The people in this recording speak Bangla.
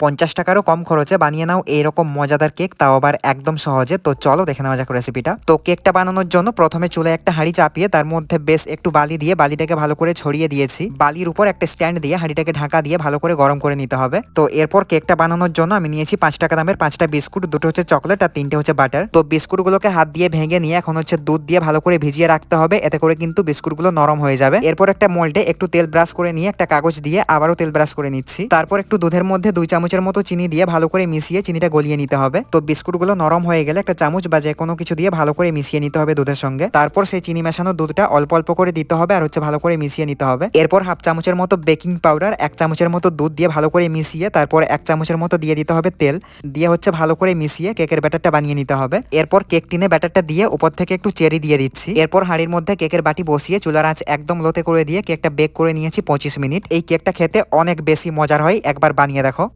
পঞ্চাশ টাকারও কম খরচে বানিয়ে নাও এইরকম মজাদার কেক, তাও আবার একদম সহজে। তো চলো দেখে নেওয়া যাক রেসিপিটা তো কেকটা বানানোর জন্য প্রথমে চুলে একটা হাঁড়ি চাপিয়ে তার মধ্যে বেশ একটু বালি দিয়ে বালিটাকে ভালো করে ছড়িয়ে দিয়েছি। বালির উপর একটা স্ট্যান্ড দিয়ে হাঁড়িটাকে ঢাকা দিয়ে ভালো করে গরম করে নিতে হবে। তো এরপর কেকটা বানানোর জন্য আমি নিয়েছি পাঁচ টাকা দামের পাঁচটা বিস্কুট, দুটো হচ্ছে চকলেট আর তিনটে হচ্ছে বাটার। তো বিস্কুটগুলোকে হাত দিয়ে ভেঙে নিয়ে এখন হচ্ছে দুধ দিয়ে ভালো করে ভিজিয়ে রাখতে হবে, এতে করে কিন্তু বিস্কুটগুলো নরম হয়ে যাবে। এরপর একটা মোল্ডে একটু তেল ব্রাশ করে নিয়ে একটা কাগজ দিয়ে আবারও তেল ব্রাশ করে নিচ্ছি। তারপর একটু দুধের মধ্যে দুই চামচের মতো চিনি দিয়ে ভালো করে মিশিয়ে চিনিটা গলিয়ে নিতে হবে। তো বিস্কুটগুলো নরম হয়ে গেলে একটা চামচ বা যে কোনো কিছু দিয়ে ভালো করে মিশিয়ে নিতে হবে দুধের সঙ্গে। তারপর সেই চিনি মেশানো দুধটা অল্প অল্প করে দিতে হবে আর হচ্ছে ভালো করে মিশিয়ে নিতে হবে। এরপর হাফ চামচের মতো বেকিং পাউডার, এক চামচের মতো দুধ দিয়ে ভালো করে মিশিয়ে তারপর এক চামচের মতো দিয়ে দিতে হবে তেল। দিয়ে হচ্ছে ভালো করে মিশিয়ে কেকের ব্যাটারটা বানিয়ে নিতে হবে। এরপর কেক টিনে ব্যাটারটা দিয়ে উপর থেকে একটু চেরি দিয়ে দিচ্ছি। এরপর হাঁড়ির মধ্যে কেকের বাটি বসিয়ে চুলার আঁচ একদম লোতে করে দিয়ে কেকটা বেক করে নিয়েছি পঁচিশ মিনিট। এই কেকটা খেতে অনেক বেশি মজার হয়, একবার বানিয়ে দেখো।